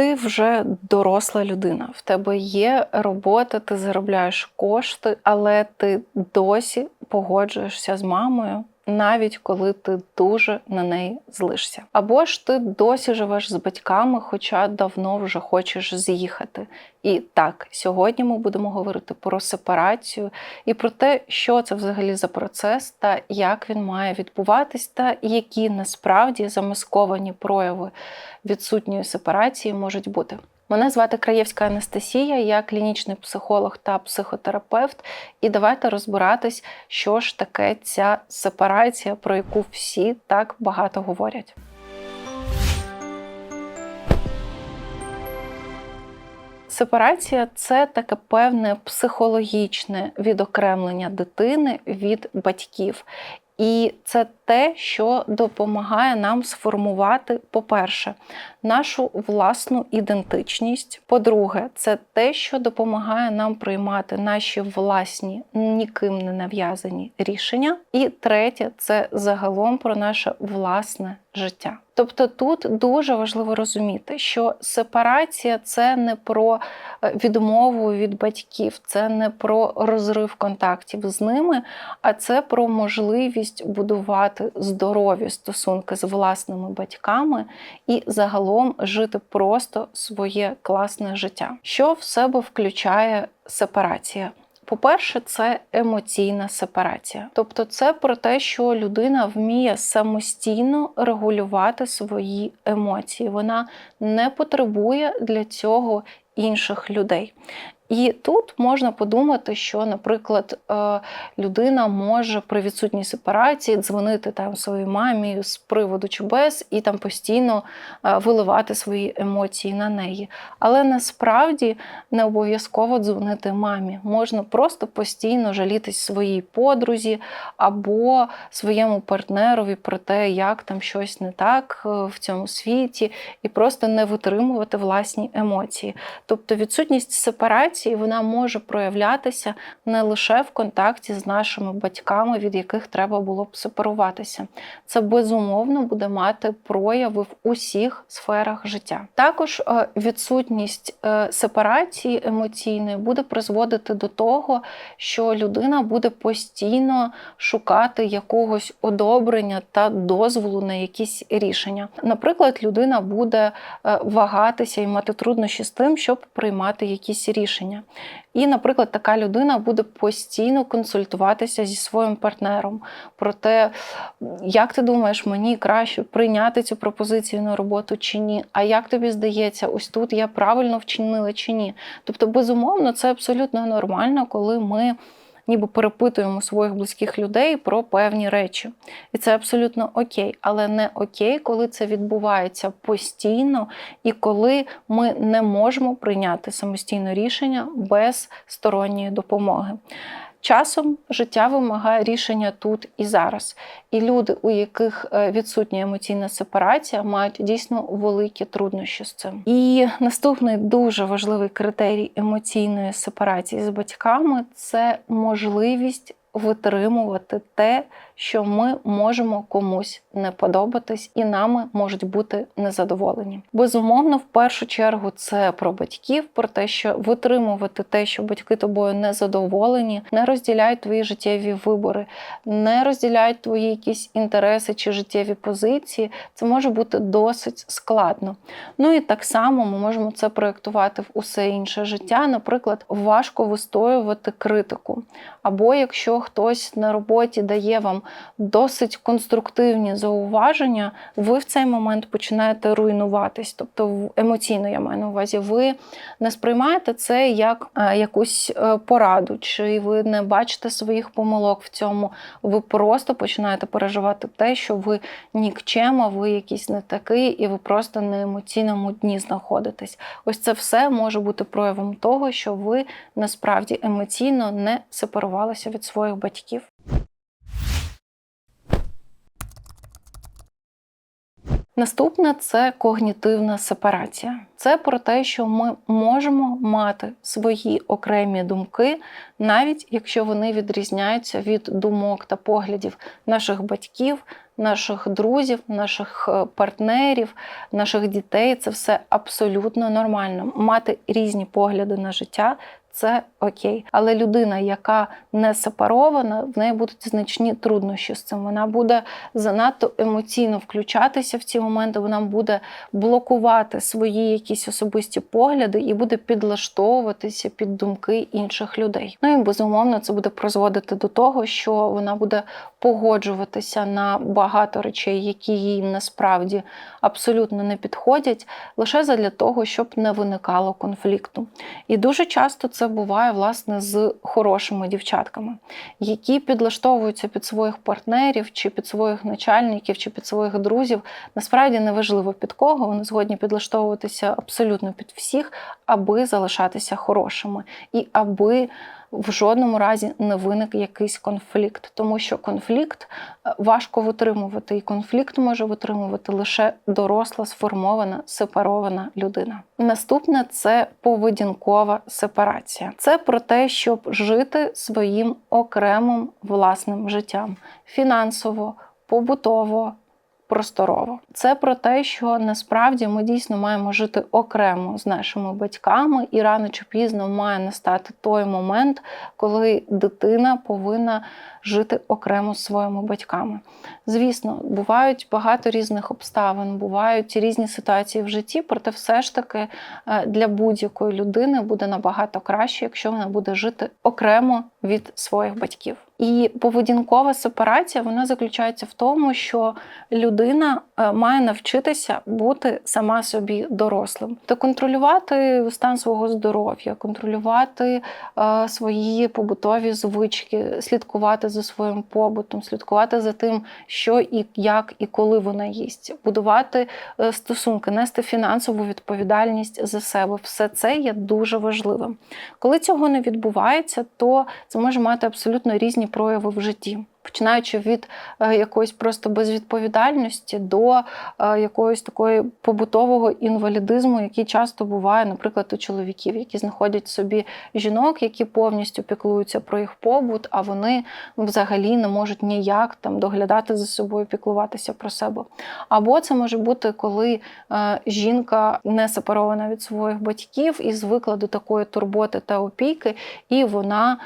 ти вже доросла людина, в тебе є робота, ти заробляєш кошти, але ти досі погоджуєшся з мамою. Навіть коли ти дуже на неї злишся. Або ж ти досі живеш з батьками, хоча давно вже хочеш з'їхати. І так, сьогодні ми будемо говорити про сепарацію і про те, що це взагалі за процес, та як він має відбуватись, та які насправді замасковані прояви відсутньої сепарації можуть бути. Мене звати Краєвська Анастасія, я клінічний психолог та психотерапевт. І давайте розбиратись, що ж таке ця сепарація, про яку всі так багато говорять. Сепарація це таке певне психологічне відокремлення дитини від батьків. І це те, що допомагає нам сформувати, по-перше, нашу власну ідентичність. По-друге, це те, що допомагає нам приймати наші власні, ніким не нав'язані рішення. І третє це загалом про наше власне життя. Тобто тут дуже важливо розуміти, що сепарація це не про е, відмову від батьків, це не про розрив контактів з ними, а це про можливість будувати здорові стосунки з власними батьками і загалом жити просто своє класне життя. Що в себе включає сепарація? По-перше, це емоційна сепарація. Тобто, це про те, що людина вміє самостійно регулювати свої емоції. Вона не потребує для цього інших людей. І тут можна подумати, що, наприклад, е, людина може при відсутній сепарації дзвонити там своїй мамі з приводу чи без, і там постійно е, виливати свої емоції на неї. Але насправді не обов'язково дзвонити мамі. Можна просто постійно жалітись своїй подрузі або своєму партнерові про те, як там щось не так е, в цьому світі, і просто не витримувати власні емоції. Тобто відсутність сепарації емоції вона може проявлятися не лише в контакті з нашими батьками, від яких треба було б сепаруватися. Це безумовно буде мати прояви в усіх сферах життя. Також е, відсутність е, сепарації емоційної буде призводити до того, що людина буде постійно шукати якогось одобрення та дозволу на якісь рішення. Наприклад, людина буде е, вагатися і мати труднощі з тим, щоб приймати якісь рішення рішення. І, наприклад, така людина буде постійно консультуватися зі своїм партнером про те, як ти думаєш, мені краще прийняти цю пропозицію на роботу чи ні. А як тобі здається, ось тут я правильно вчинила чи ні? Тобто, безумовно, це абсолютно нормально, коли ми ніби перепитуємо своїх близьких людей про певні речі. І це абсолютно окей, але не окей, коли це відбувається постійно і коли ми не можемо прийняти самостійне рішення без сторонньої допомоги. Часом життя вимагає рішення тут і зараз. І люди, у яких е, відсутня емоційна сепарація, мають дійсно великі труднощі з цим. І наступний дуже важливий критерій емоційної сепарації з батьками це можливість витримувати те, що ми можемо комусь не подобатись, і нами можуть бути незадоволені. Безумовно, в першу чергу це про батьків, про те, що витримувати те, що батьки тобою не задоволені, не розділяють твої життєві вибори, не розділяють твої якісь інтереси чи життєві позиції. Це може бути досить складно. Ну і так само ми можемо це проєктувати в усе інше життя. Наприклад, важко вистоювати критику. Або якщо хтось на роботі дає вам досить конструктивні зауваження, ви в цей момент починаєте руйнуватись. Тобто емоційно я маю на увазі, ви не сприймаєте це як е, якусь е, пораду, чи ви не бачите своїх помилок в цьому. Ви просто починаєте переживати те, що ви нікчема, ви якийсь не такий, і ви просто на емоційному дні знаходитесь. Ось це все може бути проявом того, що ви насправді емоційно не сепарувалися від своїх батьків. Наступне це когнітивна сепарація. Це про те, що ми можемо мати свої окремі думки, навіть якщо вони відрізняються від думок та поглядів наших батьків, наших друзів, наших е, партнерів, наших дітей. Це все абсолютно нормально. Мати різні погляди на життя. Це окей, але людина, яка не сепарована, в неї будуть значні труднощі з цим. Вона буде занадто емоційно включатися в ці моменти. Вона буде блокувати свої якісь особисті погляди і буде підлаштовуватися під думки інших людей. Ну і безумовно, це буде призводити до того, що вона буде погоджуватися на багато речей, які їй насправді абсолютно не підходять, лише задля того, щоб не виникало конфлікту. І дуже часто це буває власне з хорошими дівчатками, які підлаштовуються під своїх партнерів, чи під своїх начальників, чи під своїх друзів. Насправді неважливо під кого, вони згодні підлаштовуватися абсолютно під всіх, аби залишатися хорошими і аби в жодному разі не виник якийсь конфлікт, тому що конфлікт е, важко витримувати, і конфлікт може витримувати лише доросла, сформована, сепарована людина. Наступне це поведінкова сепарація. Це про те, щоб жити своїм окремим власним життям фінансово, побутово просторово. Це про те, що насправді ми дійсно маємо жити окремо з нашими батьками, і рано чи пізно має настати той момент, коли дитина повинна жити окремо з своїми батьками. Звісно, бувають багато різних обставин, бувають різні ситуації в житті, проте все ж таки е, для будь-якої людини буде набагато краще, якщо вона буде жити окремо від своїх батьків. І поведінкова сепарація вона заключається в тому, що людина е, має навчитися бути сама собі дорослим, та контролювати стан свого здоров'я, контролювати е, свої побутові звички, слідкувати за своїм побутом, слідкувати за тим, що і як і коли вона їсть, будувати е, стосунки, нести фінансову відповідальність за себе. Все це є дуже важливим. Коли цього не відбувається, то це може мати абсолютно різні прояви в житті починаючи від е, якоїсь просто безвідповідальності до е, якогось такої побутового інвалідизму, який часто буває, наприклад, у чоловіків, які знаходять собі жінок, які повністю піклуються про їх побут, а вони взагалі не можуть ніяк там доглядати за собою, піклуватися про себе. Або це може бути, коли е, жінка не сепарована від своїх батьків і звикла до такої турботи та опіки, і вона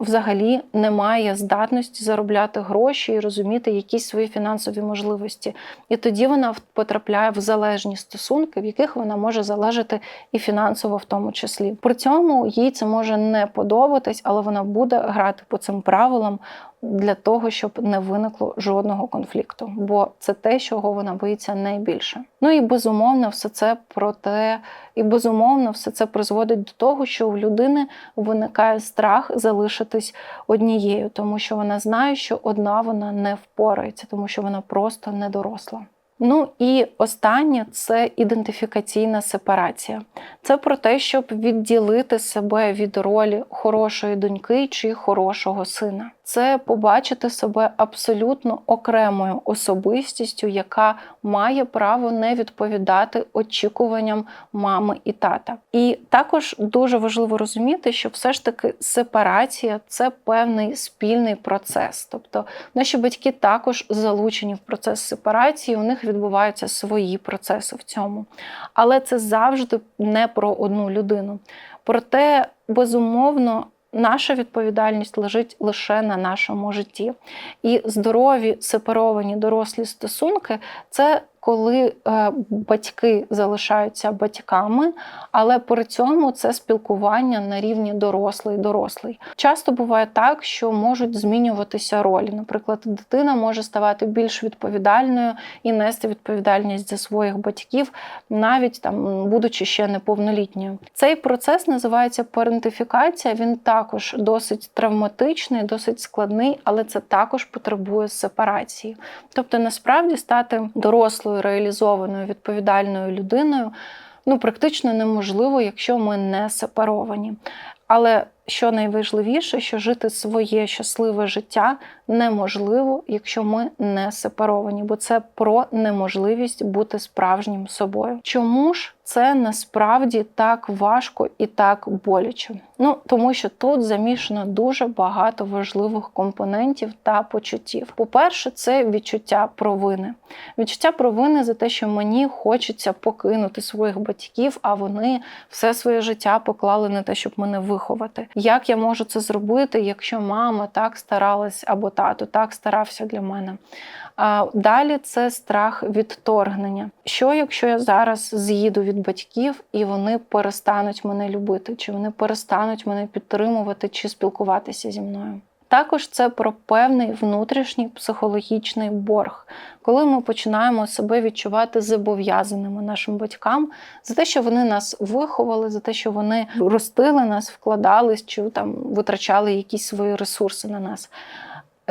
взагалі не має здатності заробляти заробляти гроші і розуміти якісь свої фінансові можливості. І тоді вона потрапляє в залежні стосунки, в яких вона може залежати і фінансово, в тому числі. При цьому їй це може не подобатись, але вона буде грати по цим правилам для того, щоб не виникло жодного конфлікту, бо це те, чого вона боїться найбільше. Ну і безумовно, все це про те, і безумовно, все це призводить до того, що у людини виникає страх залишитись однією, тому що вона знає, що одна вона не впорається, тому що вона просто не доросла. Ну і останнє це ідентифікаційна сепарація. Це про те, щоб відділити себе від ролі хорошої доньки чи хорошого сина це побачити себе абсолютно окремою особистістю, яка має право не відповідати очікуванням мами і тата. І також дуже важливо розуміти, що все ж таки сепарація це певний спільний процес. Тобто наші батьки також залучені в процес сепарації, у них відбуваються свої процеси в цьому. Але це завжди не про одну людину. Проте, безумовно, Наша відповідальність лежить лише на нашому житті. І здорові сепаровані дорослі стосунки це коли е, батьки залишаються батьками, але при цьому це спілкування на рівні дорослий-дорослий. Часто буває так, що можуть змінюватися ролі. Наприклад, дитина може ставати більш відповідальною і нести відповідальність за своїх батьків, навіть там, будучи ще неповнолітньою. Цей процес називається парентифікація. Він також досить травматичний, досить складний, але це також потребує сепарації. Тобто, насправді стати дорослою реалізованою відповідальною людиною ну, практично неможливо, якщо ми не сепаровані. Але що найважливіше, що жити своє щасливе життя неможливо, якщо ми не сепаровані, бо це про неможливість бути справжнім собою. Чому ж це насправді так важко і так боляче? Ну тому що тут замішано дуже багато важливих компонентів та почуттів. По-перше, це відчуття провини. Відчуття провини за те, що мені хочеться покинути своїх батьків, а вони все своє життя поклали на те, щоб мене виховати. Як я можу це зробити, якщо мама так старалась або тато так старався для мене? Далі це страх відторгнення. Що якщо я зараз з'їду від батьків і вони перестануть мене любити, чи вони перестануть мене підтримувати чи спілкуватися зі мною? Також це про певний внутрішній психологічний борг, коли ми починаємо себе відчувати зобов'язаними нашим батькам за те, що вони нас виховали, за те, що вони ростили нас, вкладались чи там витрачали якісь свої ресурси на нас.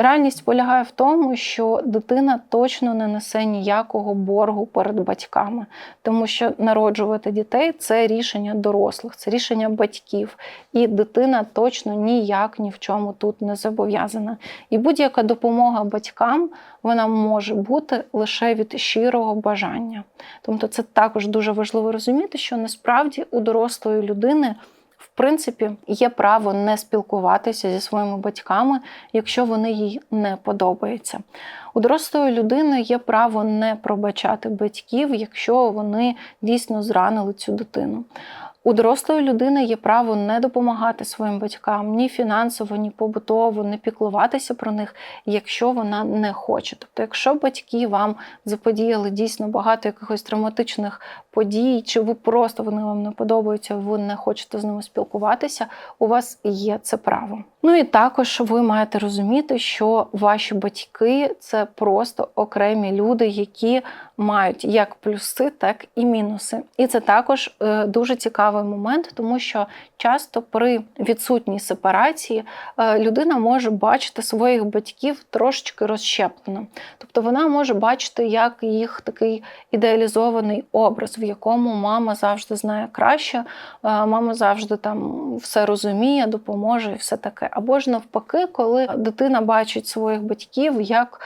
Реальність полягає в тому, що дитина точно не несе ніякого боргу перед батьками, тому що народжувати дітей це рішення дорослих, це рішення батьків, і дитина точно ніяк ні в чому тут не зобов'язана. І будь-яка допомога батькам вона може бути лише від щирого бажання. Тобто, це також дуже важливо розуміти, що насправді у дорослої людини принципі, є право не спілкуватися зі своїми батьками, якщо вони їй не подобаються. У дорослої людини є право не пробачати батьків, якщо вони дійсно зранили цю дитину. У дорослої людини є право не допомагати своїм батькам ні фінансово, ні побутово, не піклуватися про них, якщо вона не хоче. Тобто, якщо батьки вам заподіяли дійсно багато якихось травматичних подій, чи ви просто вони вам не подобаються, ви не хочете з ними спілкуватися, у вас є це право. Ну і також ви маєте розуміти, що ваші батьки це просто окремі люди, які мають як плюси, так і мінуси. І це також е, дуже цікавий момент, тому що часто при відсутній сепарації е, людина може бачити своїх батьків трошечки розщеплено. Тобто вона може бачити як їх такий ідеалізований образ, в якому мама завжди знає краще, е, мама завжди там все розуміє, допоможе і все таке. Або ж навпаки, коли дитина бачить своїх батьків як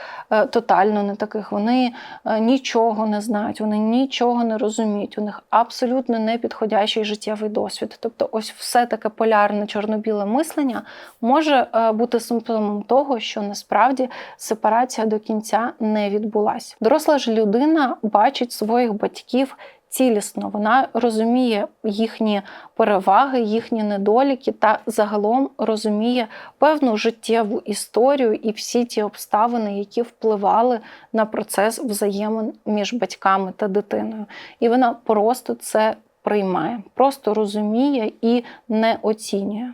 тотально не таких, вони нічого нічого не знають, вони нічого не розуміють. У них абсолютно не підходящий життєвий досвід. Тобто, ось все таке полярне чорно-біле мислення може е, бути симптомом того, що насправді сепарація до кінця не відбулася. Доросла ж людина бачить своїх батьків цілісно. Вона розуміє їхні переваги, їхні недоліки та загалом розуміє певну життєву історію і всі ті обставини, які впливали на процес взаємин між батьками та дитиною. І вона просто це приймає, просто розуміє і не оцінює.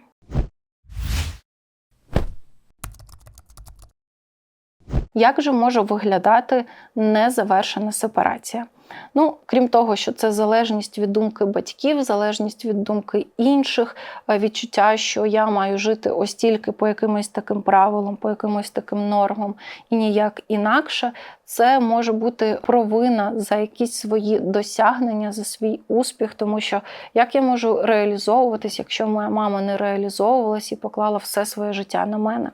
Як же може виглядати незавершена сепарація? Ну, крім того, що це залежність від думки батьків, залежність від думки інших, е, відчуття, що я маю жити ось тільки по якимось таким правилам, по якимось таким нормам і ніяк інакше. Це може бути провина за якісь свої досягнення, за свій успіх, тому що як я можу реалізовуватись, якщо моя мама не реалізовувалась і поклала все своє життя на мене.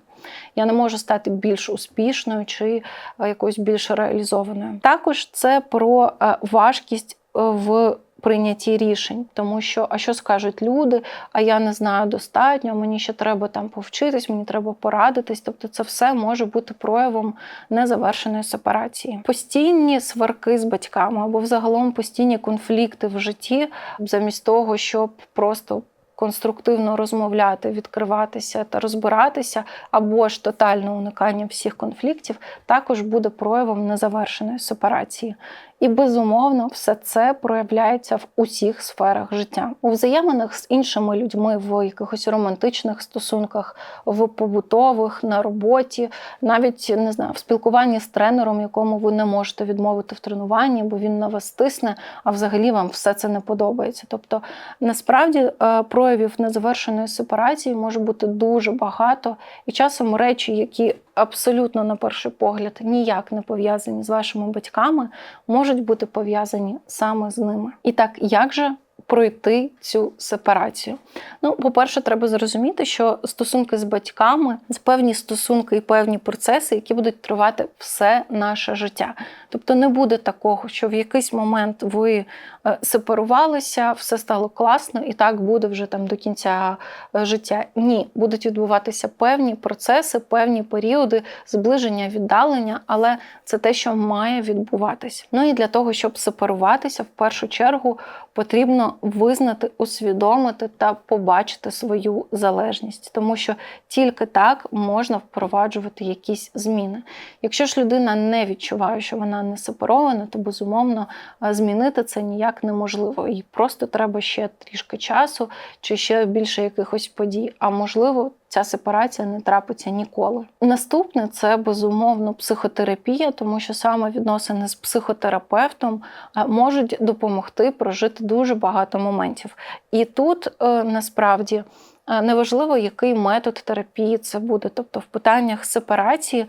Я не можу стати більш успішною чи е, якоюсь більш реалізованою. Також це про е, важкість е, в прийнятті рішень, тому що а що скажуть люди, а я не знаю достатньо, мені ще треба там повчитись, мені треба порадитись. Тобто, це все може бути проявом незавершеної сепарації. Постійні сварки з батьками або взагалом постійні конфлікти в житті, замість того, щоб просто конструктивно розмовляти, відкриватися та розбиратися, або ж тотальне уникання всіх конфліктів, також буде проявом незавершеної сепарації. І безумовно, все це проявляється в усіх сферах життя. У взаєминах з іншими людьми, в якихось романтичних стосунках, в побутових, на роботі, навіть не знаю, в спілкуванні з тренером, якому ви не можете відмовити в тренуванні, бо він на вас тисне, а взагалі вам все це не подобається. Тобто, насправді е, проявів незавершеної сепарації може бути дуже багато, і часом речі, які абсолютно на перший погляд ніяк не пов'язані з вашими батьками, можуть бути пов'язані саме з ними. І так, як же пройти цю сепарацію? Ну, по-перше, треба зрозуміти, що стосунки з батьками це певні стосунки і певні процеси, які будуть тривати все наше життя. Тобто не буде такого, що в якийсь момент ви е, сепарувалися, все стало класно, і так буде вже там до кінця е, життя. Ні, будуть відбуватися певні процеси, певні періоди зближення, віддалення, але це те, що має відбуватись. Ну і для того, щоб сепаруватися, в першу чергу потрібно визнати, усвідомити та побачити свою залежність, тому що тільки так можна впроваджувати якісь зміни. Якщо ж людина не відчуває, що вона не сепарована, то безумовно змінити це ніяк неможливо. Їй просто треба ще трішки часу чи ще більше якихось подій. А можливо, ця сепарація не трапиться ніколи. Наступне це безумовно психотерапія, тому що саме відносини з психотерапевтом можуть допомогти прожити дуже багато моментів. І тут е, насправді. Неважливо, який метод терапії це буде. Тобто, в питаннях сепарації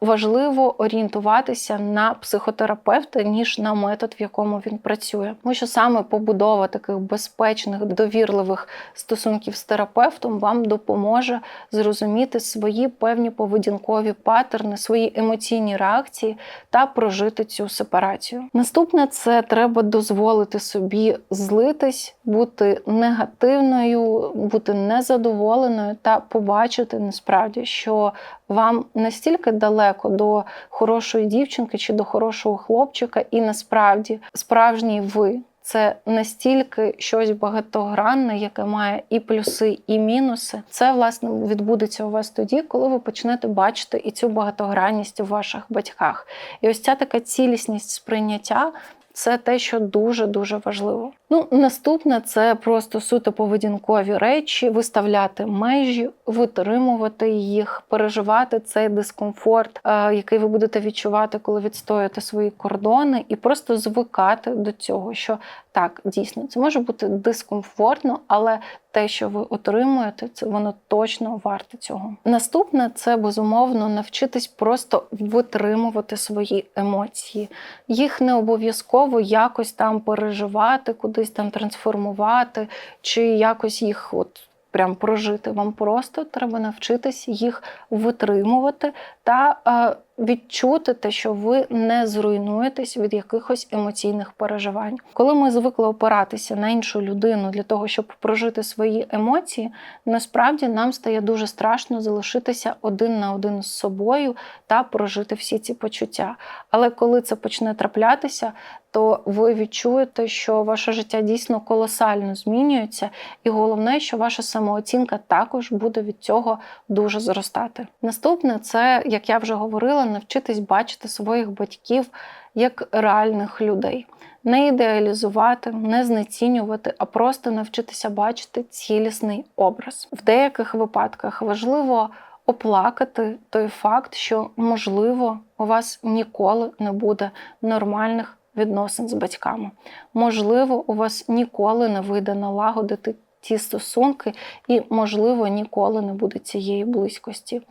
важливо орієнтуватися на психотерапевта, ніж на метод, в якому він працює. Тому що саме побудова таких безпечних, довірливих стосунків з терапевтом вам допоможе зрозуміти свої певні поведінкові паттерни, свої емоційні реакції та прожити цю сепарацію. Наступне це треба дозволити собі злитись, бути негативною, бути бути незадоволеною та побачити насправді, що вам настільки далеко до хорошої дівчинки чи до хорошого хлопчика, і насправді справжній ви. Це настільки щось багатогранне, яке має і плюси, і мінуси. Це власне відбудеться у вас тоді, коли ви почнете бачити і цю багатогранність у ваших батьках. І ось ця така цілісність сприйняття це те, що дуже-дуже важливо. Ну, наступне це просто суто поведінкові речі, виставляти межі, витримувати їх, переживати цей дискомфорт, е, який ви будете відчувати, коли відстоюєте свої кордони, і просто звикати до цього, що так, дійсно, це може бути дискомфортно, але те, що ви отримуєте, це воно точно варте цього. Наступне це безумовно навчитись просто витримувати свої емоції. Їх не обов'язково якось там переживати, кудись там трансформувати, чи якось їх от прям прожити. Вам просто треба навчитись їх витримувати та е, відчути те, що ви не зруйнуєтесь від якихось емоційних переживань. Коли ми звикли опиратися на іншу людину для того, щоб прожити свої емоції, насправді нам стає дуже страшно залишитися один на один з собою та прожити всі ці почуття. Але коли це почне траплятися, то ви відчуєте, що ваше життя дійсно колосально змінюється, і головне, що ваша самооцінка також буде від цього дуже зростати. Наступне це, як я вже говорила, навчитись бачити своїх батьків як реальних людей. Не ідеалізувати, не знецінювати, а просто навчитися бачити цілісний образ. В деяких випадках важливо оплакати той факт, що, можливо, у вас ніколи не буде нормальних відносин з батьками. Можливо, у вас ніколи не вийде налагодити ті стосунки, і, можливо, ніколи не буде цієї близькості.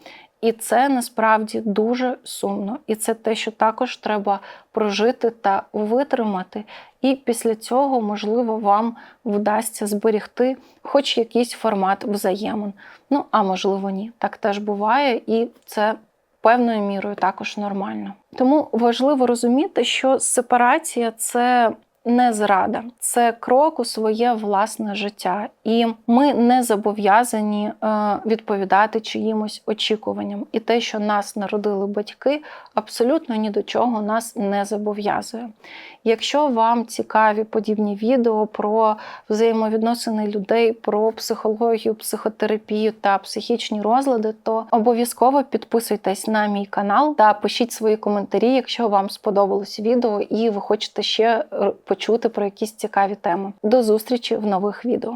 І це насправді дуже сумно. І це те, що також треба прожити та витримати. І після цього, можливо, вам вдасться зберегти хоч якийсь формат взаємин. Ну, а можливо, ні. Так теж буває, і це певною мірою також нормально. Тому важливо розуміти, що сепарація це не зрада, це крок у своє власне життя, і ми не зобов'язані е, відповідати чиїмось очікуванням. І те, що нас народили батьки, абсолютно ні до чого нас не зобов'язує. Якщо вам цікаві подібні відео про взаємовідносини людей, про психологію, психотерапію та психічні розлади, то обов'язково підписуйтесь на мій канал та пишіть свої коментарі, якщо вам сподобалось відео і ви хочете ще почути про якісь цікаві теми. До зустрічі в нових відео.